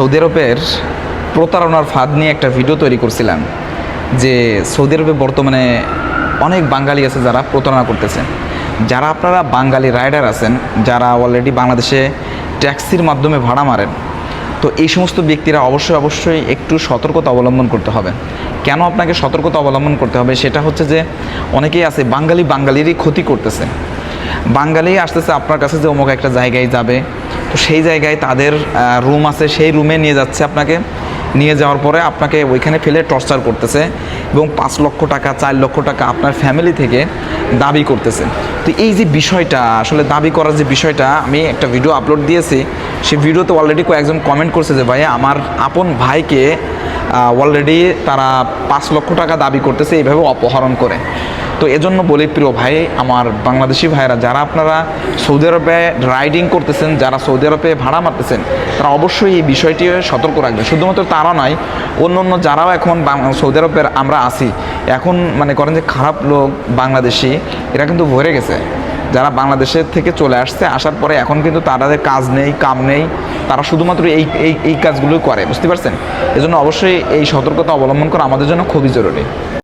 Saudi আরবের প্রতারণার ফাঁদ নিয়ে একটা ভিডিও তৈরি করছিলাম যে সৌদি আরবে বর্তমানে অনেক বাঙালি আছে যারা প্রতারণা করতেছে। যারা আপনারা বাঙালি রাইডার আছেন, যারা অলরেডি বাংলাদেশে ট্যাক্সির মাধ্যমে ভাড়া মারেন, তো এই সমস্ত ব্যক্তিরা অবশ্যই অবশ্যই একটু সতর্কতা অবলম্বন করতে হবে। কেন আপনাকে সতর্কতা অবলম্বন করতে হবে? সেটা হচ্ছে যে অনেকেই আছে বাঙালি বাঙালিরই ক্ষতি করতেছে। বাঙালি আসতেছে আপনার কাছে যে অমুক একটা জায়গায় যাবে তো সেই জায়গায় তাদের রুম আছে, সেই রুমে নিয়ে যাচ্ছে আপনাকে। নিয়ে যাওয়ার পরে আপনাকে ওইখানে ফেলে টর্চার করতেছে এবং পাঁচ লক্ষ টাকা, চার লক্ষ টাকা আপনার ফ্যামিলি থেকে দাবি করতেছে। তো এই যে বিষয়টা, আসলে দাবি করার যে বিষয়টা, আমি একটা ভিডিও আপলোড দিয়েছি। সেই ভিডিওতে অলরেডি কয়েকজন কমেন্ট করছে যে ভাই আমার আপন ভাইকে অলরেডি তারা পাঁচ লক্ষ টাকা দাবি করতেছে এইভাবে অপহরণ করে। তো এজন্য বলি, প্রিয় ভাই, আমার বাংলাদেশি ভাইরা যারা আপনারা সৌদি আরবে রাইডিং করতেছেন, যারা সৌদি আরবে ভাড়া মারতেছেন, তারা অবশ্যই এই বিষয়টি সতর্ক রাখবেন। শুধুমাত্র তারা নয় অন্য অন্য যারাও এখন সৌদি আরবের আমরা আছি। এখন মানে করেন যে খারাপ লোক, বাংলাদেশি, এরা কিন্তু ভরে গেছে। যারা বাংলাদেশের থেকে চলে আসছে, আসার পরে এখন কিন্তু তাদের কাজ নেই, কাম নেই। তারা শুধুমাত্র এই এই এই কাজগুলোই করে, বুঝতে পারছেন? এজন্য অবশ্যই এই সতর্কতা অবলম্বন করা আমাদের জন্য খুবই জরুরি।